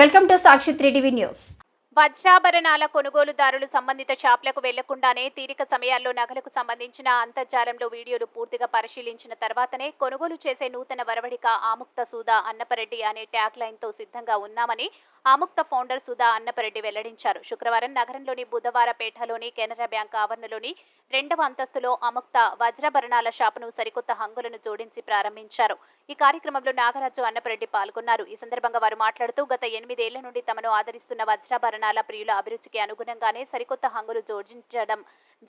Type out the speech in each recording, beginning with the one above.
Welcome to Sakshi three TV news. వజ్రాభరణాల కొనుగోలుదారులు సంబంధిత షాపులకు వెళ్ళకుండానే తీరిక సమయాల్లో నగలకు సంబంధించిన అంతర్జాలంలో వీడియోలు పూర్తిగా పరిశీలించిన తర్వాతనే కొనుగోలు చేసే నూతన వరవడిక ఆముక్త సూదా అన్నపరెడ్డి అనే ట్యాగ్ లైన్తో సిద్ధంగా ఉన్నామని ఆముక్త ఫౌండర్ సుధా అన్నపరెడ్డి వెల్లడించారు. శుక్రవారం నగరంలోని బుధవారపేటలోని కెనరా బ్యాంక్ ఆవరణలోని రెండవ అంతస్తులో అముక్త వజ్రాభరణాల షాపును సరికొత్త హంగులను జోడించి ప్రారంభించారు. ఈ కార్యక్రమంలో నాగరాజు అన్నపరెడ్డి పాల్గొన్నారు. ఈ సందర్భంగా వారు మాట్లాడుతూ గత ఎనిమిదేళ్ళ నుండి తమను ఆదరిస్తున్న వజ్రాభరణాల ప్రియుల అభిరుచికి అనుగుణంగానే సరికొత్త హంగులు జోడించడం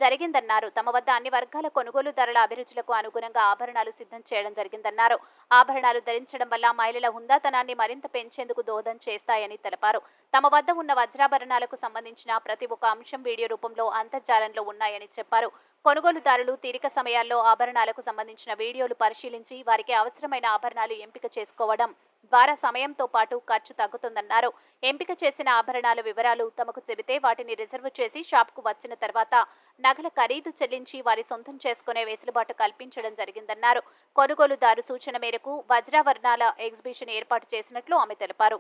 జరిగిందన్నారు. తమ వద్ద అన్ని వర్గాల కొనుగోలుదారుల అభిరుచులకు అనుగుణంగా ఆభరణాలు సిద్ధం చేయడం జరిగిందన్నారు. ఆభరణాలు ధరించడం వల్ల మహిళల హుందాతనాన్ని మరింత పెంచేందుకు దోహదం చేస్తాయని తెలిపారు. తమ వద్ద ఉన్న వజ్రాభరణాలకు సంబంధించిన ప్రతి ఒక్క అంశం వీడియో రూపంలో అంతర్జాలంలో ఉన్నాయని చెప్పారు. కొనుగోలుదారులు తీరిక సమయాల్లో ఆభరణాలకు సంబంధించిన వీడియోలు పరిశీలించి వారికి అవసరమైన ఆభరణాలు ఎంపిక చేసుకోవడం ద్వారా సమయంతో పాటు ఖర్చు తగ్గుతుందన్నారు. ఎంపిక చేసిన ఆభరణాల వివరాలు తమకు చెబితే వాటిని రిజర్వ్ చేసి షాప్కు వచ్చిన తర్వాత నగల ఖరీదు చెల్లించి వారి సొంతం చేసుకునే వెసులుబాటు కల్పించడం జరిగిందన్నారు. కొనుగోలుదారు సూచన మేరకు వజ్రావరణాల ఎగ్జిబిషన్ ఏర్పాటు చేసినట్లు ఆమె తెలిపారు.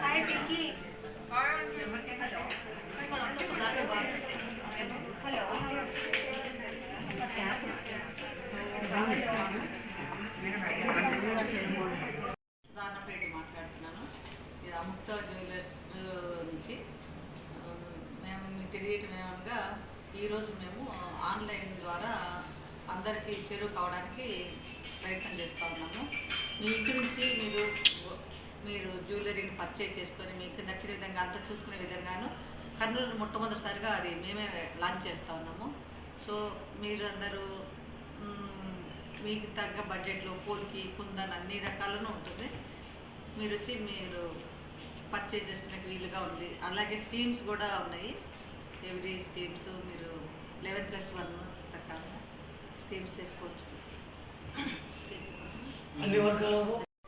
దాన్నపేట ఇది జ్యువెలర్స్ నుంచి. మేము మీకు తెలియటం ఏమనగా ఈరోజు మేము ఆన్లైన్ ద్వారా అందరికీ చేరువ కావడానికి ప్రయత్నం చేస్తూ ఉన్నాము. మీ ఇంటి నుంచి మీరు మీరు జ్యువెలరీని పర్చేజ్ చేసుకొని మీకు నచ్చిన విధంగా అంతా చూసుకునే విధంగాను కర్నూలు మొట్టమొదటిసారిగా అది మేమే లాంచ్ చేస్తూ ఉన్నాము. సో మీరు అందరూ మీకు తగ్గ బడ్జెట్లో పోల్కి కుందన్ అన్ని రకాలను ఉంటుంది. మీరు వచ్చి మీరు పర్చేజ్ చేసుకునే వీలుగా ఉంది. అలాగే స్కీమ్స్ కూడా ఉన్నాయి. ఎవ్రీ స్కీమ్స్ మీరు లెవెన్ ప్లస్ వన్ ప్రకారంగా స్కీమ్స్ చేసుకోవచ్చు.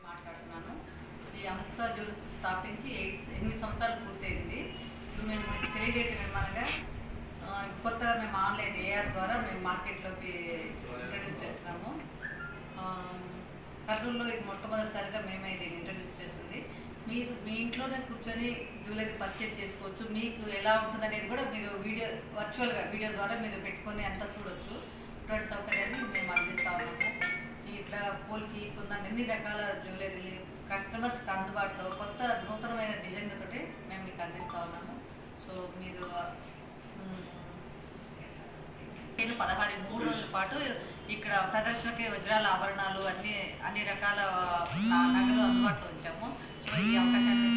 మాట్లాడుతున్నాను. ఈ అముక్త జ్యూస్ స్థాపించి ఎయిట్ ఎనిమిది సంవత్సరాలు పూర్తయింది. ఇప్పుడు మేము తెలియజేయటం ఏమనగా కొత్తగా మేము ఆన్లైన్ ఏఆర్ ద్వారా మేము మార్కెట్లోకి ఇంట్రడ్యూస్ చేస్తున్నాము. కర్నూలులో ఇది మొట్టమొదటిసారిగా మేమే దీన్ని ఇంట్రడ్యూస్ చేసింది మీరు మీ ఇంట్లోనే కూర్చొని జ్యువెలరీ పర్చేజ్ చేసుకోవచ్చు. మీకు ఎలా ఉంటుంది అనేది కూడా మీరు వీడియో వర్చువల్గా వీడియో ద్వారా మీరు పెట్టుకొని అంతా చూడొచ్చు. ఇటువంటి సౌకర్యాన్ని మేము అందిస్తా ఉన్నాము. ఇట్లా పోల్కి కొన్ని అన్ని రకాల జ్యువెలరీలు కస్టమర్స్కి అందుబాటులో కొత్త నూతనమైన డిజైన్లతోటి మేము మీకు అందిస్తా ఉన్నాము. సో మీరు నేను పదహారు మూడు రోజుల పాటు ఇక్కడ ప్రదర్శనకి వజ్రాల ఆభరణాలు అన్ని అన్ని రకాల నగలు అందుబాటులో ఉంచాము. 所以要看下这